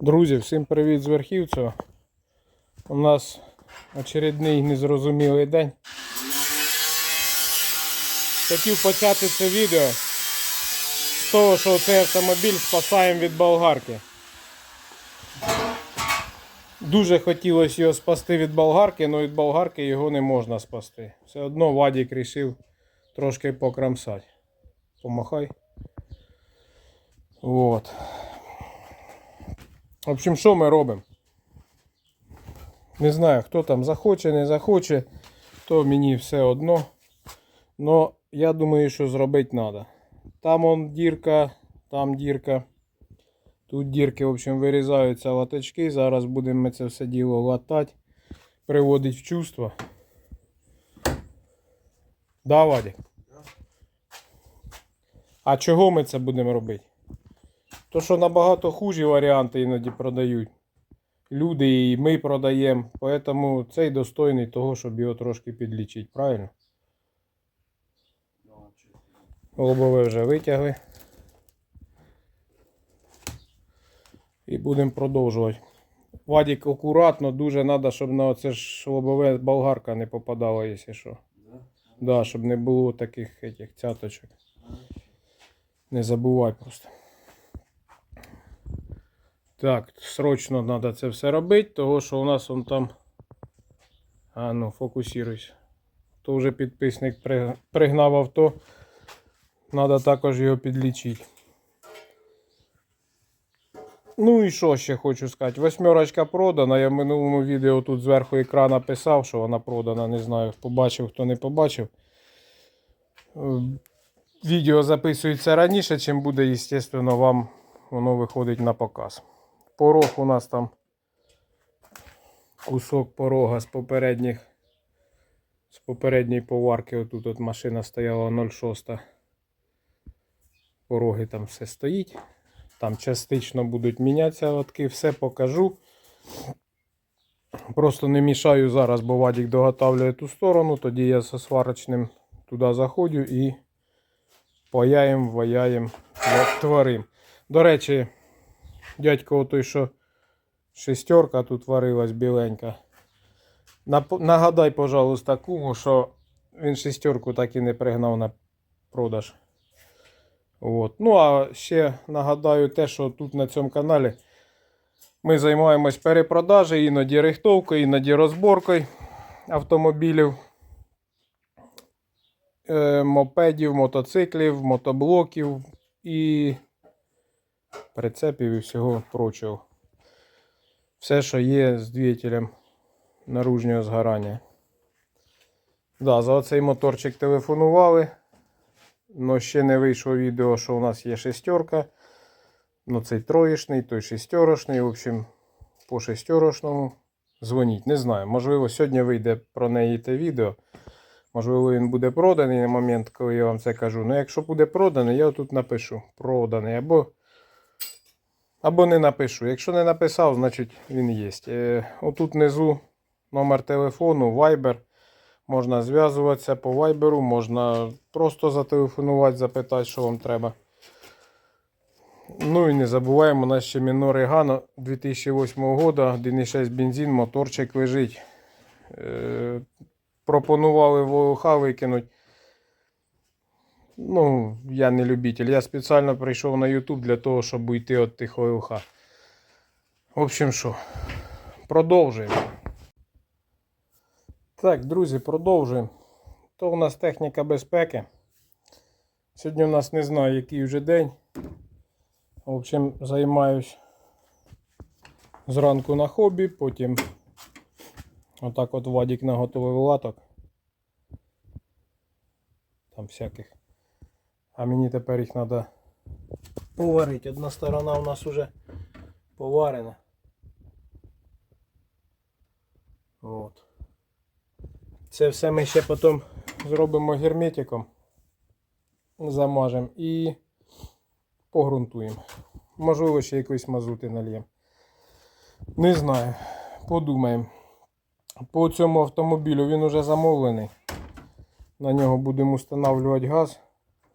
Друзі, всім привіт з Верхівцева. У нас очередний незрозумілий день. Хотів почати це відео з того, що цей автомобіль спасаємо від болгарки. Дуже хотілося його спасти від болгарки, але від болгарки його не можна спасти. Все одно Вадік вирішив трошки покрамсати. Помахай. Вот. В общем, що ми робимо? Не знаю, хто там захоче, не захоче, то мені все одно. Но я думаю, що зробити треба. Там он дірка, там дірка. Тут дірки, в общем, вирізаються латочки. Зараз будемо ми це все діло латати, приводити в чувство. Да, Вадик? А чого ми це будемо робити? То, що набагато хужі варіанти іноді продають. Люди і ми продаємо. Поэтому цей достойний того, щоб його трошки підлічити, правильно? Лобове вже витягли. І будемо продовжувати. Вадік акуратно, дуже треба, щоб на оце ж лобове болгарка не попадала, якщо що. Да, щоб не було таких цяточок. Не забувай просто. Так, срочно треба це все робити, того що у нас он там. А ну, фокусируйся. То вже підписник пригнав авто. Треба також його підлічити. Ну і що ще хочу сказати? Восьмерочка продана. Я в минулому відео тут зверху екрана писав, що вона продана. Не знаю, побачив, хто не побачив. Е, Відео записується раніше, чим буде, звісно, вам воно виходить на показ. Порог у нас там кусок порога з попередніх з попередньої поварки. Отут от машина стояла 0,6. Пороги там все стоїть. Там частично будуть мінятися лотки, все покажу. Просто не мішаю зараз, бо Вадік доготавлює ту сторону, тоді я зі сварочним туди заходжу і паяєм, ваяєм, творим. До речі, дядько той, що шестерка тут варилась біленька. Нагадай, пожалуйста, куму, що він шестерку так і не пригнав на продаж. От. Ну, а ще нагадаю те, що тут на цьому каналі ми займаємось перепродажею, іноді рихтовкою, іноді розборкою автомобілів, е, мопедів, мотоциклів, мотоблоків і прицепів і всього прочого. Все, що є з двигателем наружнього згорання. Да, за оцей моторчик телефонували. Но ще не вийшло відео, що у нас є шестерка. Ну, цей троєшний, той шестерочний. В общем, по шестерочному дзвоніть. Не знаю. Можливо, сьогодні вийде про неї те відео. Можливо, він буде проданий на момент, коли я вам це кажу. Ну, якщо буде проданий, я тут напишу проданий або, або не напишу. Якщо не написав, значить він є. Е, отут внизу номер телефону, Viber. Можна зв'язуватися по вайберу, можна просто зателефонувати, запитати, що вам треба. Ну і не забуваємо, у нас ще Мінори Гано 2008 року, 1,6 бензин, моторчик лежить. Е, пропонували ВОХ викинути. Ну, я не любитель. Я спеціально прийшов на YouTube для того, щоб уйти від тих ВОХ. В общем, що, продовжуємо. Так, друзі, продовжуємо. То у нас техніка безпеки. Сьогодні у нас не знаю, який вже день. В общем, займаюсь зранку на хобі, потім отак от Вадік наготовив латок. Там всяких. А мені тепер їх треба поварити. Одна сторона у нас вже поварена. От. Це все ми ще потім зробимо герметиком, замажемо і погрунтуємо. Можливо, ще якоїсь мазути нальємо. Не знаю. Подумаємо. По цьому автомобілю він уже замовлений. На нього будемо встановлювати газ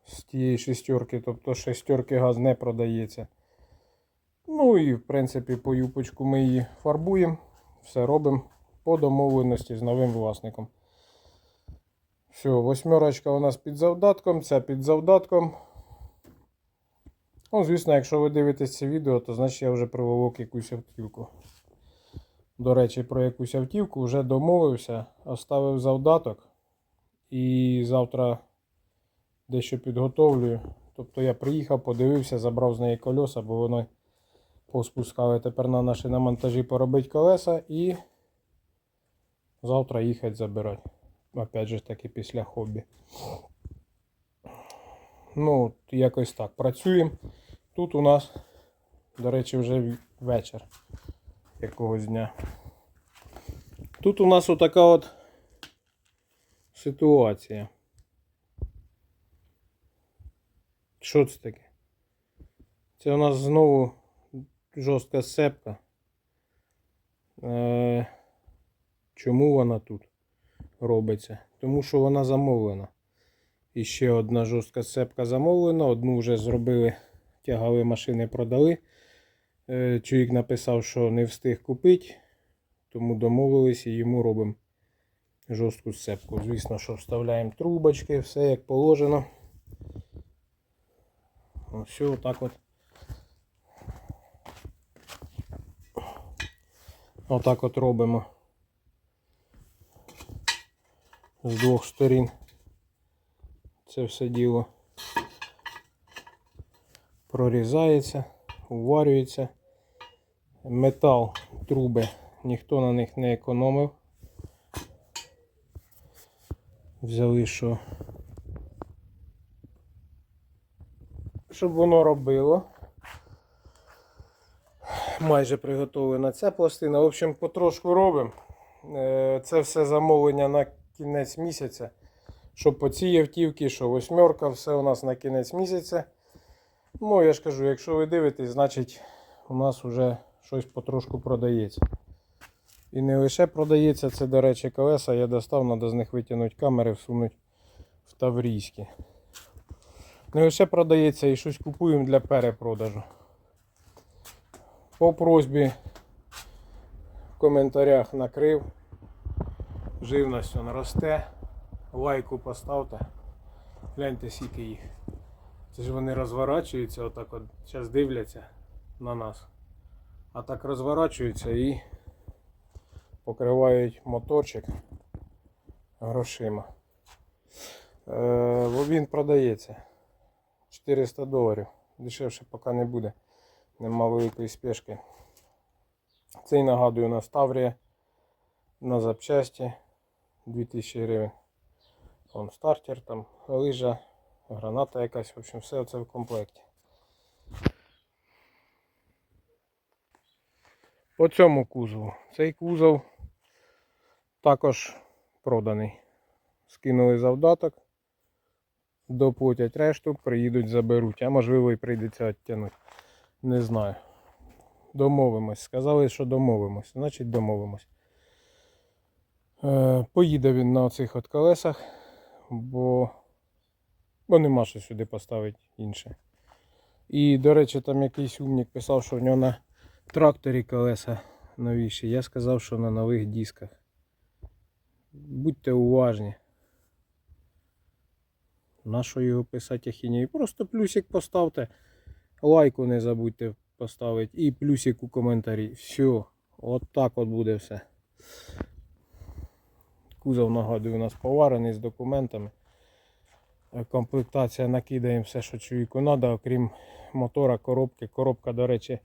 з тієї шестерки, тобто шестерки газ не продається. Ну і в принципі по юпочку ми її фарбуємо, все робимо по домовленості з новим власником. Все, восьмерочка у нас під завдатком, ця під завдатком. Ну, звісно, якщо ви дивитесь це відео, то значить я вже приволок якусь автівку. До речі, про якусь автівку вже домовився, оставив завдаток. І завтра дещо підготовлюю. Тобто я приїхав, подивився, забрав з неї кольоса, бо вони поспускали тепер на наші на монтажі поробити колеса і завтра їхати забирати. Опять же таки після хобі. Ну, якось так. Працюємо. Тут у нас, до речі, вже вечір якогось дня. Тут у нас отака от ситуація. Що це таке? Це у нас знову жорстка сцепка. Е, чому вона тут робиться? Тому що вона замовлена. І ще одна жорстка сцепка замовлена. Одну вже зробили, тягали машини, продали. Е, чоловік написав, що не встиг купити, тому домовились і йому робимо жорстку сцепку. Звісно, що вставляємо трубочки, все як положено. Ось все отак от. Отак от робимо. З двох сторін. Це все діло прорізається, уварюється. Метал, труби, ніхто на них не економив. Взяли що. Щоб воно робило. Майже приготовлена ця пластина. В общем, потрошку робимо. Е, Це все замовлення на кінець місяця. Що по цій автівці, що восьмерка, все у нас на кінець місяця. Ну, я ж кажу, якщо ви дивитесь, значить у нас вже щось потрошку продається. І не лише продається, це, до речі, колеса я достав, треба з них витягнути камери, всунути в Таврійські. Не лише продається і щось купуємо для перепродажу. По просьбі в коментарях накрив. Живність он росте. Лайку поставте. Гляньте скільки їх. Це ж вони розворачуються, отак от зараз дивляться на нас. А так розворачуються і покривають моторчик грошима. Е, він продається 400 доларів. Дешевше поки не буде. Нема великої спешки. Цей нагадую на Ставрія на запчасті 2000 гривень. Вон стартер, там лижа, граната якась, в общем, все це в комплекті. По цьому кузову. Цей кузов також проданий. Скинули завдаток, доплатять решту, приїдуть, заберуть, а можливо і прийдеться відтягнути. Не знаю. Домовимось. Сказали, що домовимось. Значить домовимось. Е, поїде він на оцих от колесах, бо, бо нема що сюди поставити інше. І, до речі, там якийсь умник писав, що в нього на тракторі колеса новіші. Я сказав, що на нових дисках. Будьте уважні. На що його писати ахінію? Просто плюсик поставте. Лайку не забудьте поставити. І плюсик у коментарі. Все. От так от буде все. Кузов, нагадую, у нас поварений з документами. Е, Комплектація накидаємо все, що чоловіку треба, окрім мотора, коробки. Коробка, до речі,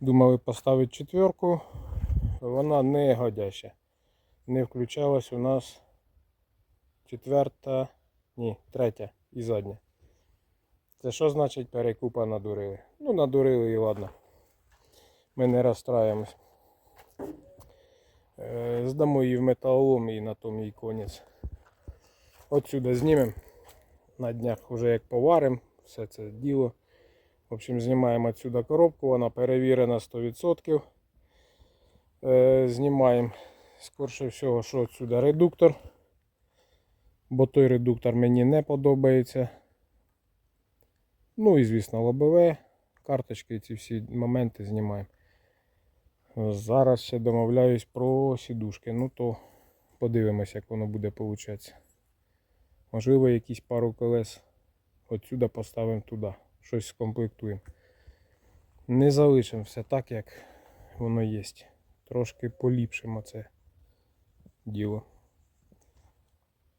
думали поставити четверку. Вона не годяща. Не включалась у нас четверта, ні, третя і задня. Це що значить перекупа надурили? Ну, надурили і ладно. Ми не розстраємось. Е, Здамо її в металолом і на тому її конець. Отсюди знімемо. На днях вже як поваримо все це діло. В общем, знімаємо отсюда коробку, вона перевірена 100%. Е, знімаємо скорше всього, що отсюда редуктор. Бо той редуктор мені не подобається. Ну і звісно лобове, карточки, ці всі моменти знімаємо. Зараз ще домовляюсь про сідушки. Ну то подивимось, як воно буде получатися. Можливо, якісь пару колес отсюди поставимо туди. Щось скомплектуємо. Не залишимо все так, як воно є. Трошки поліпшимо це діло.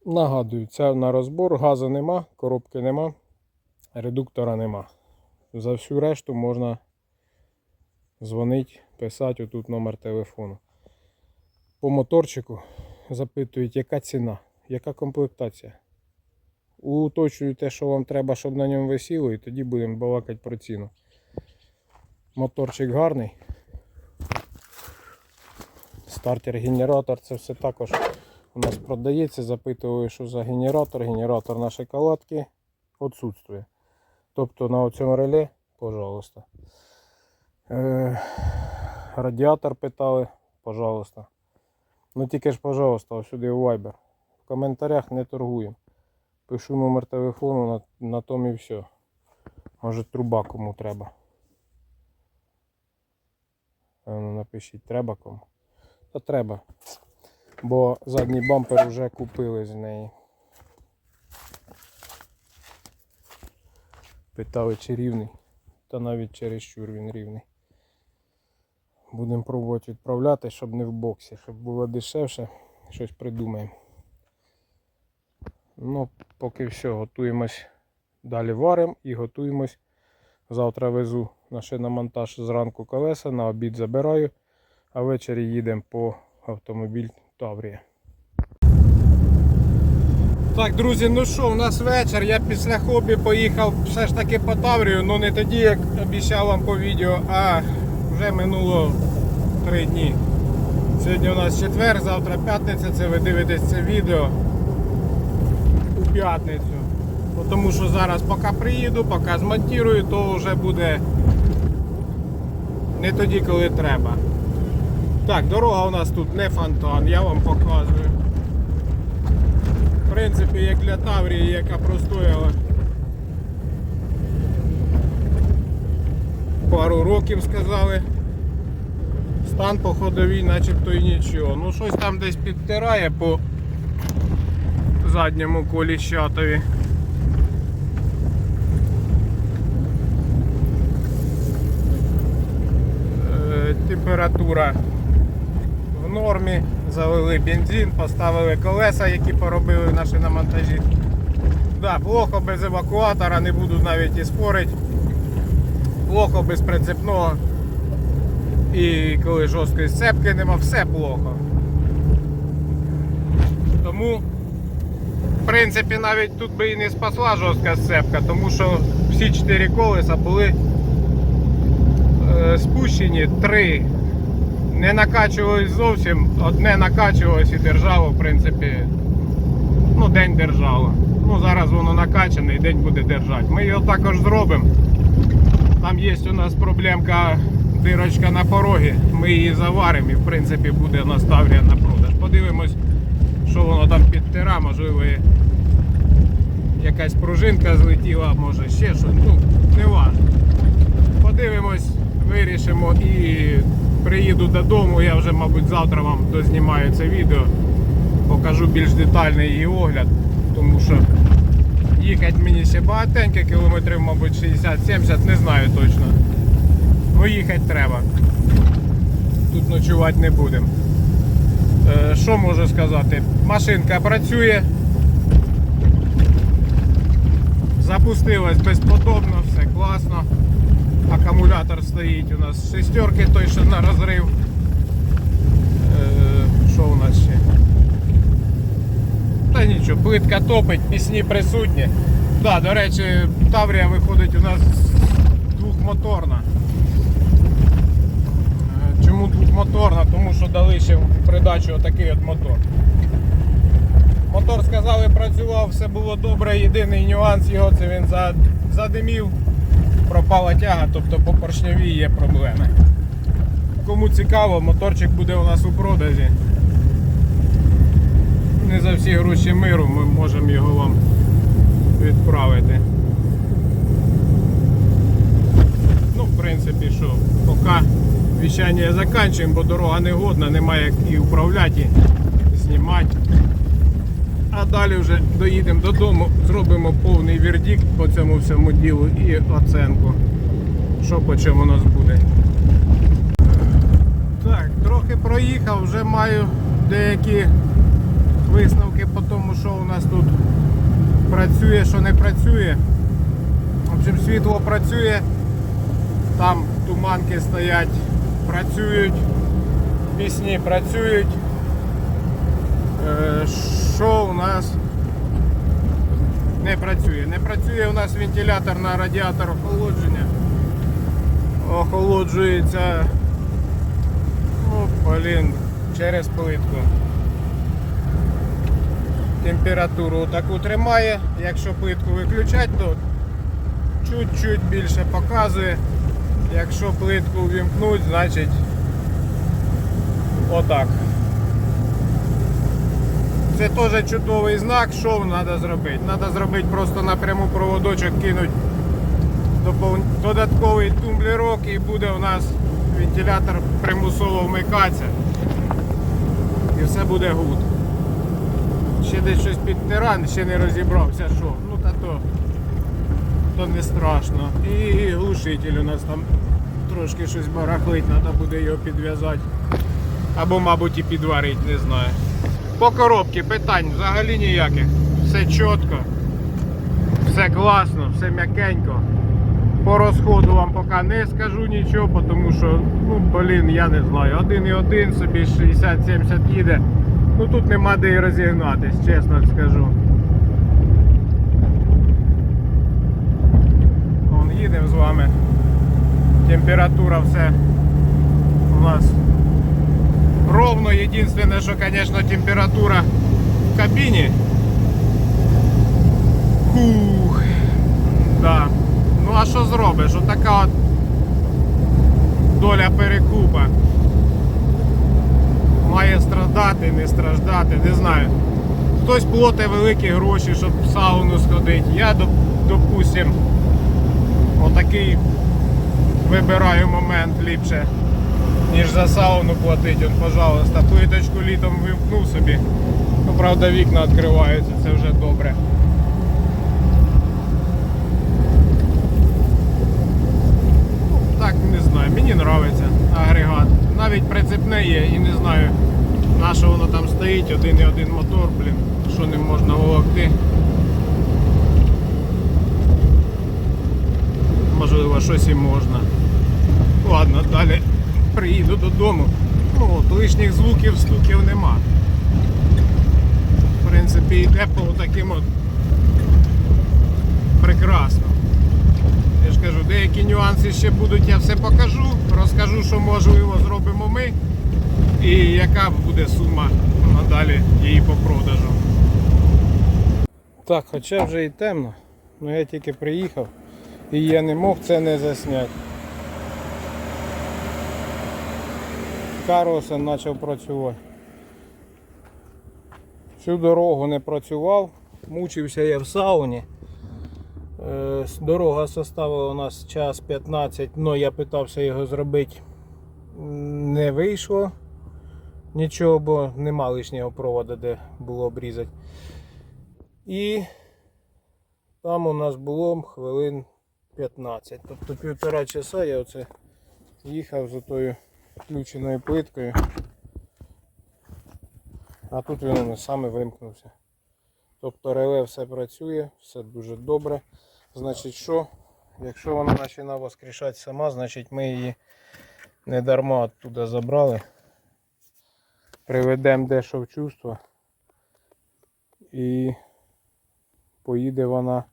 Нагадую, це на розбор, газу нема, коробки нема, редуктора нема. За всю решту можна дзвонити, писати отут номер телефону. По моторчику запитують, яка ціна, яка комплектація. Уточнюйте, що вам треба, щоб на ньому висіло, і тоді будемо балакати про ціну. Моторчик гарний. Стартер, генератор, це все також у нас продається. Запитували, що за генератор. Генератор на шоколадки відсутствує. Тобто на цьому реле, пожалуйста. Е, радіатор питали, пожалуйста. Ну тільки ж, пожалуйста, сюди у Viber. В коментарях не торгуємо. Пишу номер телефону, на, на тому і все. Може труба кому треба. Напишіть, треба кому. Та треба. Бо задній бампер вже купили з неї. Питали, чи рівний. Та навіть чересчур він рівний. Будемо пробувати відправляти, щоб не в боксі, щоб було дешевше. Щось придумаємо. Ну, поки все, готуємось. Далі варимо і готуємось. Завтра везу на шиномонтаж зранку колеса, на обід забираю, а ввечері їдемо по автомобіль Таврія. Так, друзі, ну що, у нас вечір. Я після хобі поїхав все ж таки по Таврію, ну не тоді, як обіцяв вам по відео, а вже минуло три дні. Сьогодні у нас четвер, завтра п'ятниця, це ви дивитесь це відео у п'ятницю. Тому що зараз поки приїду, поки змонтую, то вже буде не тоді, коли треба. Так, дорога у нас тут не фонтан, я вам показую. В принципі, як для Таврії, яка простояла пару років сказали. Стан по ходовій начебто і нічого. Ну щось там десь підтирає по задньому коліщатові. Е, Температура нормі, залили бензин, поставили колеса, які поробили наші на монтажі. Да, плохо без евакуатора, не буду навіть і спорити. Плохо без прицепного. І коли жорсткої сцепки нема, все плохо. Тому, в принципі, навіть тут би і не спасла жорстка сцепка, тому що всі чотири колеса були е, спущені, три не накачувались зовсім, одне накачувалось і держало, в принципі, ну, день держало. Ну, зараз воно накачане і день буде держати. Ми його також зробимо. Там є у нас проблемка дирочка на порогі. Ми її заваримо і в принципі буде у на продаж. Подивимось, що воно там підтира, можливо, якась пружинка злетіла, може ще щось. Ну, не важно. Подивимось, вирішимо і приїду додому. Я вже, мабуть, завтра вам дознімаю це відео. Покажу більш детальний її огляд, тому що їхати мені ще багатенько, кілометрів, мабуть, 60-70, не знаю точно. Ну їхати треба. Тут ночувати не будемо. Е, Що можу сказати? Машинка працює. Запустилась безподобно, все класно. Акумулятор стоїть у нас шестерки, той що на розрив. Е, Що у нас ще? Та нічого, плитка топить, пісні присутні. Да, до речі, Таврія виходить у нас двохмоторна. Е, Чому двохмоторна? Тому що дали ще в придачу отакий от мотор. Мотор сказали, працював, все було добре. Єдиний нюанс його це він задимів, пропала тяга, тобто по поршневій є проблеми. Кому цікаво, моторчик буде у нас у продажі. Не за всі гроші миру ми можемо його вам відправити. Ну, принципі, що поки віщання закінчуємо, бо дорога не годна, немає як і управляти, і знімати. А далі вже доїдемо додому, зробимо повний вердикт по цьому всьому ділу і оценку, що по чому у нас буде. Так, трохи проїхав, вже маю деякі висновки по тому, що у нас тут працює, що не працює. В общем, світло працює, там туманки стоять, працюють, пісні працюють. Що у нас не працює? Не працює у нас вентилятор на радіатор охолодження. Охолоджується ну, блін, через плитку. Температуру таку тримає. Якщо плитку виключати, то чуть-чуть більше показує. Якщо плитку вімкнуть, значить отак. Це теж чудовий знак, що треба зробити. Треба зробити просто напряму проводочок кинути додатковий тумблерок і буде у нас вентилятор примусово вмикатися. І все буде гуд. Ще десь щось підтиран, ще не розібрався, що. Ну та то, то не страшно. І глушитель у нас там трошки щось барахлить, треба буде його підв'язати. Або, мабуть, і підварити, не знаю. По коробці питань взагалі ніяких. Все чітко, все класно, все м'якенько. По розходу вам поки не скажу нічого, тому що, ну, блін, я не знаю. 1,1 собі 60-70 їде. Ну тут нема де і розігнатись, чесно скажу. Вон їдемо з вами. Температура все у нас ровно. Єдине, що, звісно, температура в кабіні. Хух. Да. Ну а що зробиш? Отака от доля перекупа. Має страждати, не страждати, не знаю. Хтось платить великі гроші, щоб в сауну сходити. Я, доп- допустим, отакий вибираю момент ліпше, ніж за сауну платити. От, пожалуйста, плиточку літом вимкнув собі. Ну, правда, вікна відкриваються, це вже добре. Ну, Так, не знаю, мені подобається агрегат. Навіть прицепне є і не знаю, на що воно там стоїть, один і один мотор, блін, що ним можна волокти. Можливо, щось і можна. Ладно, далі приїду додому. Ну, от, лишніх звуків, стуків нема. В принципі, йде по таким от прекрасно. Я ж кажу, деякі нюанси ще будуть, я все покажу, розкажу, що можливо зробимо ми і яка буде сума надалі її по продажу. Так, хоча вже і темно, але я тільки приїхав і я не мог це не засняти. Каросен почав працювати. Всю дорогу не працював, мучився я в сауні. Е, Дорога составила у нас час 15, але я питався його зробити. Не вийшло нічого, бо нема лишнього проводу, де було обрізати. І там у нас було хвилин 15. Тобто півтора часа я оце їхав за тою включеною плиткою. А тут він у нас саме вимкнувся. Тобто реле все працює, все дуже добре. Значить, що? Якщо вона починає воскрешати сама, значить ми її не дарма оттуда забрали. Приведемо дещо в чувство. І поїде вона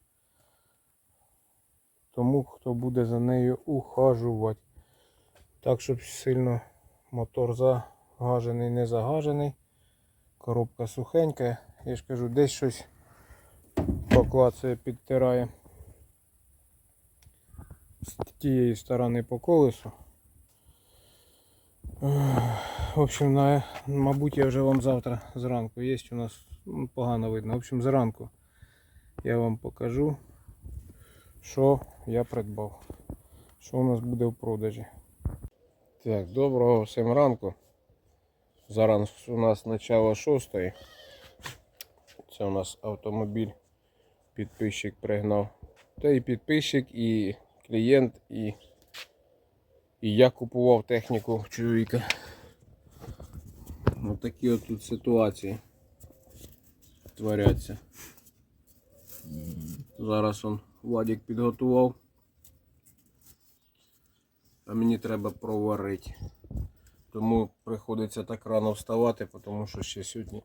тому, хто буде за нею ухажувати. Так, щоб сильно мотор загажений, не загажений. Коробка сухенька. Я ж кажу, десь щось поклацує, підтирає з тієї сторони по колесу. В общем, на, мабуть, я вже вам завтра зранку є у нас ну, погано видно. В общем, зранку я вам покажу, що я придбав. Що у нас буде в продажі? Так, доброго всім ранку. Зараз у нас начало шостої. Це у нас автомобіль. Підписчик пригнав. Та і підписчик, і клієнт, і, і я купував техніку чоловіка. Ось такі от тут ситуації творяться. Зараз он Владик підготував. А мені треба проварити. Тому приходиться так рано вставати, тому що ще сьогодні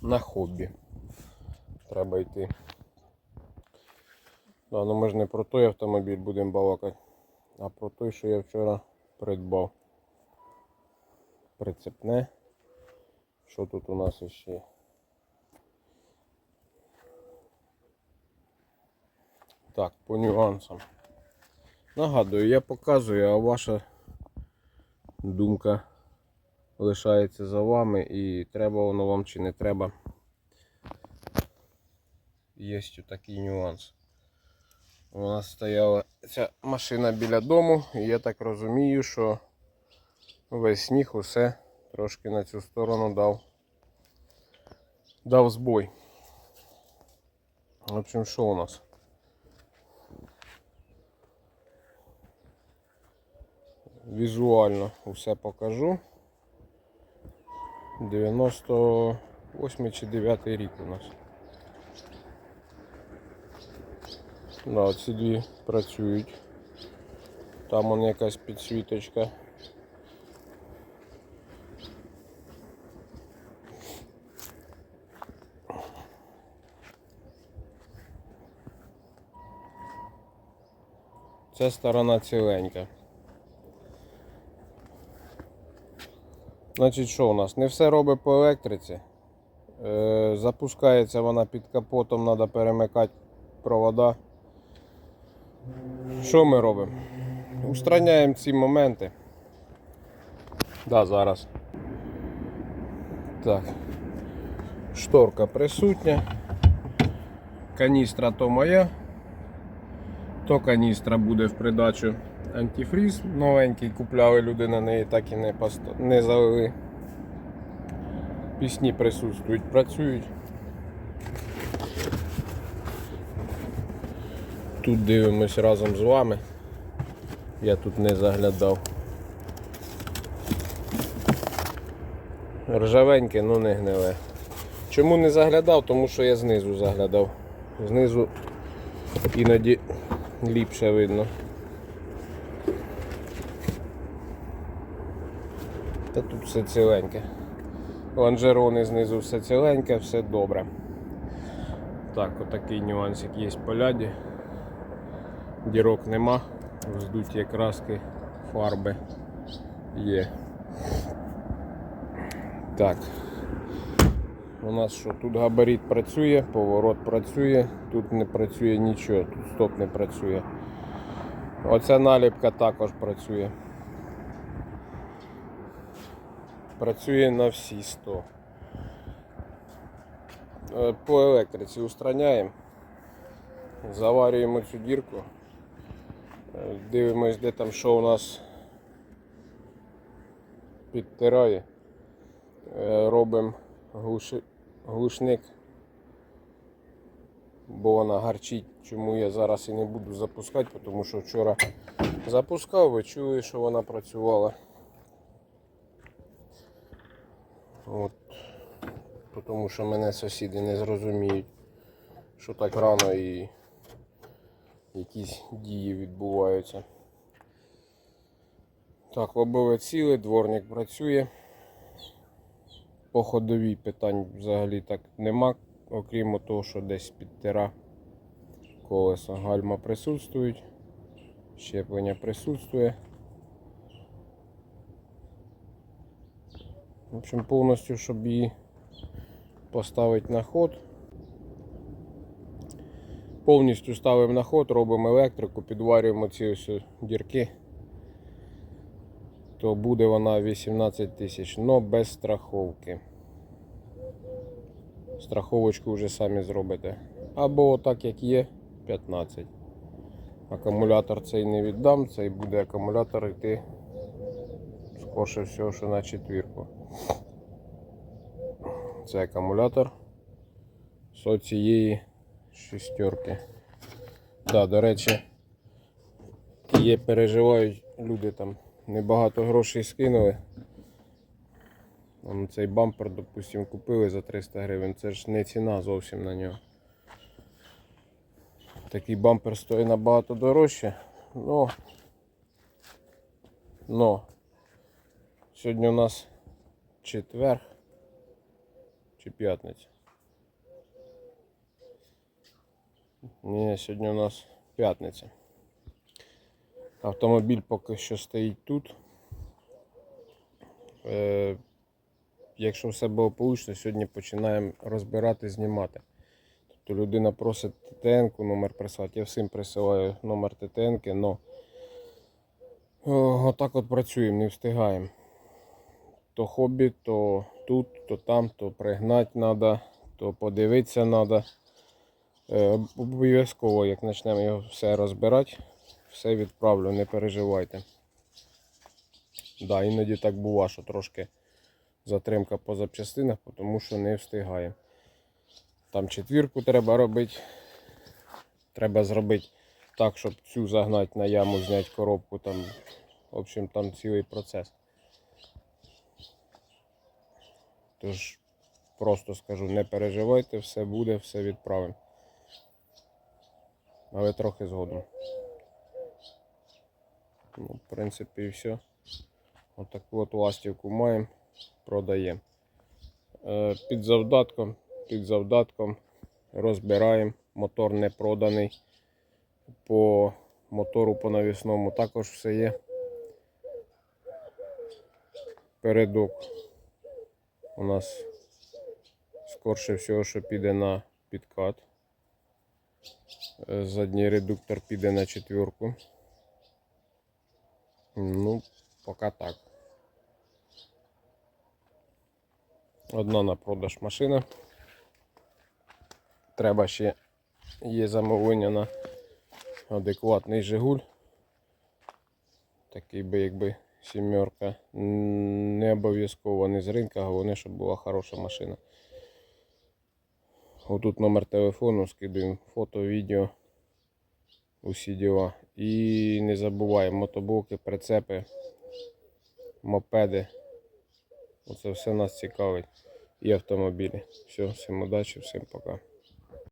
на хобі. Треба йти. Да, ну ми ж не про той автомобіль будемо балакати, а про той, що я вчора придбав. Прицепне. Що тут у нас ще? Так, по нюансам. Нагадую, я показую, а ваша думка лишається за вами і треба воно вам чи не треба. Є такий нюанс. У нас стояла ця машина біля дому, і я так розумію, що весь сніг усе трошки на цю сторону дав, дав збой. В общем, що у нас? Візуально все покажу. 98 чи 9 рік у нас. Да, ці дві працюють. Там вон якась підсвіточка. Ця сторона ціленька. Значить, що у нас? Не все робить по електриці. Е, запускається вона під капотом, треба перемикати провода. Що ми робимо? Устраняємо ці моменти. Да, зараз. Так. Шторка присутня. Каністра то моя. То каністра буде в придачу антифріз новенький. Купляли люди на неї, так і не, пост... не залили. Пісні присутствують, працюють. Тут дивимось разом з вами. Я тут не заглядав. Ржавеньке, ну не гниле. Чому не заглядав? Тому що я знизу заглядав. Знизу іноді ліпше видно. Та тут все ціленьке. Ланжерони знизу все ціленьке, все добре. Так, отакий нюансик є по ляді. Дірок нема, вздуті краски, фарби є. Так. У нас що, тут габарит працює, поворот працює, тут не працює нічого, тут стоп не працює. Оця наліпка також працює. Працює на всі 100. Е, По електриці устраняємо, заварюємо цю дірку, Е, дивимось, де там що у нас підтирає, Е, робимо глушник, бо вона гарчить, чому я зараз і не буду запускати, тому що вчора запускав, ви чули, що вона працювала. От. Тому що мене сусіди не зрозуміють, що так рано і якісь дії відбуваються. Так, лобове ціле, дворник працює. По ходовій питань взагалі так нема, окрім того, що десь підтира колеса. Гальма присутствують, щеплення присутствує. В общем, повністю, щоб її поставити на ход. Повністю ставимо на ход, робимо електрику, підварюємо ці ось дірки, то буде вона 18 тисяч, але без страховки. Страховочку вже самі зробите. Або так як є 15. Акумулятор цей не віддам, цей буде акумулятор йти скорше всього, що на четвірку. Це акумулятор з цієї шістерки. Да, до речі, є переживають люди там небагато грошей скинули. Там цей бампер, допустим, купили за 300 гривень. Це ж не ціна зовсім на нього. Такий бампер стоїть набагато дорожче. Ну, но сьогодні у нас четвер чи п'ятниця. Ні, сьогодні у нас п'ятниця. Автомобіль поки що стоїть тут. Е, якщо все було получно, сьогодні починаємо розбирати, знімати. Тобто людина просить ТТН, номер прислати. Я всім присилаю номер ТТН, о, отак от працюємо, не встигаємо. То хобі, то тут, то там, то пригнати треба, то подивитися треба. Обов'язково, як почнемо його все розбирати, все відправлю, не переживайте. Да, іноді так бува, що трошки затримка по запчастинах, тому що не встигає. Там четвірку треба робити. Треба зробити так, щоб цю загнати на яму, зняти коробку. Там, в общем, там цілий процес. Тож, просто скажу, не переживайте, все буде, все відправимо. Але трохи згодом. Ну, в принципі, і все. Отаку от ластівку маємо, продаємо. Е, Під завдатком, під завдатком розбираємо. Мотор не проданий. По мотору по навісному також все є. Передок у нас скорше всього, що піде на підкат. Е, Задній редуктор піде на четвірку. Ну, поки так. Одна на продаж машина. Треба ще є замовлення на адекватний Жигуль. Такий би якби сімерка. Не обов'язково не з ринка, головне, щоб була хороша машина. Отут номер телефону, скидуємо фото, відео, усі діла. І не забуваємо мотоблоки, прицепи, мопеди. Оце все нас цікавить. І автомобілі. Все, всім удачі, всім пока.